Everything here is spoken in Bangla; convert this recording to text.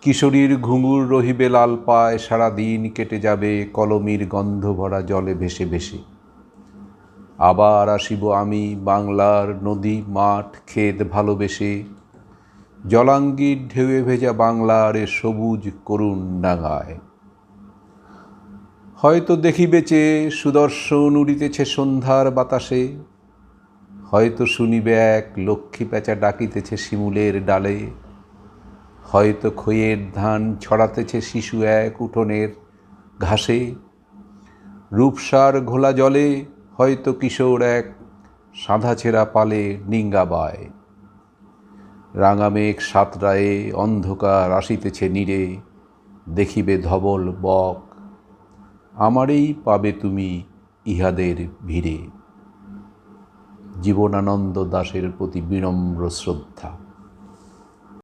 কিশোরীর ঘুঙুর রহিবে লাল পায়, সারাদিন কেটে যাবে, কলমির গন্ধ ভরা জলে ভেসে ভেসে। আবার আসিব আমি বাংলার নদী, মাঠ, ক্ষেত ভালোবেসে। জলাঙ্গির ঢেউয়ে ভেজা বাংলার এ সবুজ করুণ ডাঙায়। হয়তো দেখিবে চেয়ে সুদর্শন উড়িতেছে সন্ধ্যার বাতাসে। হয়তো শুনিবে এক লক্ষ্মী প্যাঁচা ডাকিতেছে শিমুলের ডালে। হয়তো খইয়ের ধান ছড়াতেছে শিশু এক উঠোনের ঘাসে। রূপসার ঘোলা জলে হয়তো কিশোর এক সাঁধা ছেঁড়া পালে নিঙ্গা বায়। রাঙা মেঘ সাতরায়ে অন্ধকার আসিতেছে নীরে, দেখিবে ধবল বক। আমারেই পাবে তুমি ইহাদের ভিড়ে। জীবনানন্দ দাশের প্রতি বিনম্র শ্রদ্ধা।